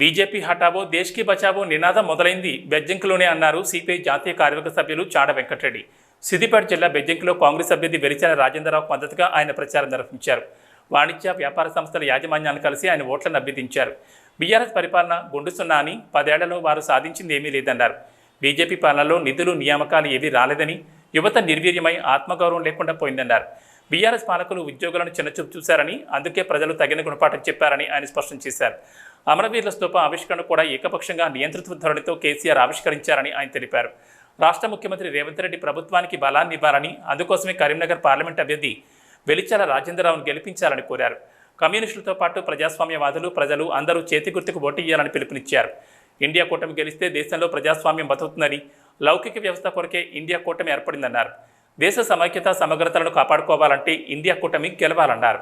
BJP హఠావో దేశ్కి Bachao నినాదం మొదలైంది. బెజ్జంకిలోనే అన్నారు సిపిఐ జాతీయ కార్యవర్గ సభ్యులు చాడ వెంకటరెడ్డి. సిద్దిపేట జిల్లా బెజ్జంకిలో కాంగ్రెస్ అభ్యర్థి వెలిచాల రాజేంద్రరావు మద్దతుగా ఆయన ప్రచారం నిర్వహించారు. వాణిజ్య వ్యాపార సంస్థల యాజమాన్యాన్ని కలిసి ఆయన ఓట్లను అభ్యర్థించారు. బీఆర్ఎస్ పరిపాలన గుండుసున్నా అని పదేళ్ళలో వారు సాధించింది ఏమీ లేదన్నారు. బీజేపీ పాలనలో నిధులు నియామకాలు ఏవీ రాలేదని యువత నిర్వీర్యమై ఆత్మగౌరవం లేకుండా పోయిందన్నారు. బీఆర్ఎస్ పాలకులు ఉద్యోగులను చిన్నచూపు చూశారని అందుకే ప్రజలు తగిన గుణపాఠం చెప్పారని ఆయన స్పష్టం చేశారు. అమరవీరుల స్తూప ఆవిష్కరణ కూడా ఏకపక్షంగా నియంత్రిత ధోరణితో కేసీఆర్ ఆవిష్కరించారని ఆయన తెలిపారు. రాష్ట్ర ముఖ్యమంత్రి రేవంత్ రెడ్డి ప్రభుత్వానికి బలాన్ని ఇవ్వాలని అందుకోసమే కరీంనగర్ పార్లమెంట్ అభ్యర్థి వెలిచాల రాజేంద్రరావును గెలిపించాలని కోరారు. కమ్యూనిస్టులతో పాటు ప్రజాస్వామ్యవాదులు ప్రజలు అందరూ చేతి గుర్తుకు ఓటు పిలుపునిచ్చారు. ఇండియా కూటమి గెలిస్తే దేశంలో ప్రజాస్వామ్యం బతుకుతుందని లౌకిక వ్యవస్థ కొరకే ఇండియా కూటమి ఏర్పడిందన్నారు. దేశ సమైక్యత సమగ్రతలను కాపాడుకోవాలంటే ఇండియా కూటమి గెలవాలన్నారు.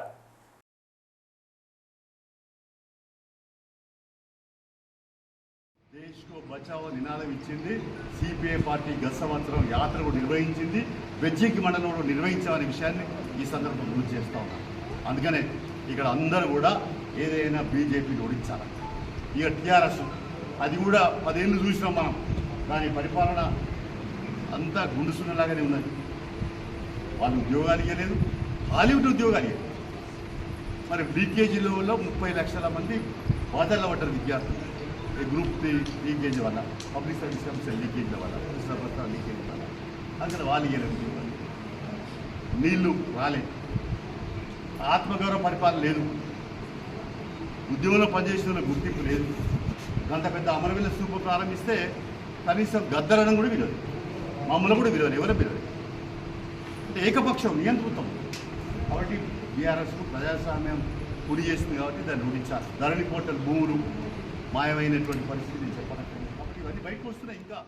దేశ్కో బచావో నినాదం ఇచ్చింది. సిపిఐ పార్టీ గత సంవత్సరం యాత్ర కూడా నిర్వహించింది. వెజ్జికి మండలంలో నిర్వహించామనే విషయాన్ని ఈ సందర్భం గుర్తు చేస్తూ అందుకనే ఇక్కడ అందరూ కూడా ఏదైనా బీజేపీని ఓడించాలి. ఇక టీఆర్ఎస్ అది కూడా పదేళ్ళు చూసినాం మనం. దాని పరిపాలన అంతా గుండుసున్నలాగానే ఉన్నది. వాళ్ళు ఉద్యోగాలు ఇవ్వలేదు హాలీవుడ్ ఉద్యోగాలు ఇవ్వలేదు మరి బీకేజీలో ముప్పై లక్షల మంది బాధల్లో పడ్డారు విద్యార్థులు. ఈ గ్రూప్ త్రీ లీకేజ్ వల్ల పబ్లిక్ సర్వీస్ కమిషన్ లీకేజ్ల వల్ల కృష్ణపత్ర లీకేజ్ వల్ల. అక్కడ వాళ్ళు ఇవ్వలేదు ఉద్యోగాలు నీళ్ళు రాలేదు. ఆత్మగౌరవ పరిపాలన లేదు. ఉద్యోగంలో పనిచేసిన గుర్తింపు లేదు. అంత పెద్ద అమరవీళ్ళ స్థూపం ప్రారంభిస్తే కనీసం గద్దరడం కూడా విలువదు మమ్మల్ని కూడా విలువదు ఎవరు విలువదు అంటే ఏకపక్షం నియంతృత్వం. కాబట్టి బీఆర్ఎస్కు ప్రజాస్వామ్యం కుడి చేసింది కాబట్టి దాన్ని ఉడించాలి ధరణి పోర్టల్ భూములు మాయమైనటువంటి పరిస్థితి చెప్పడం కాబట్టి ఇవన్నీ బయటకు వస్తున్నాయి ఇంకా.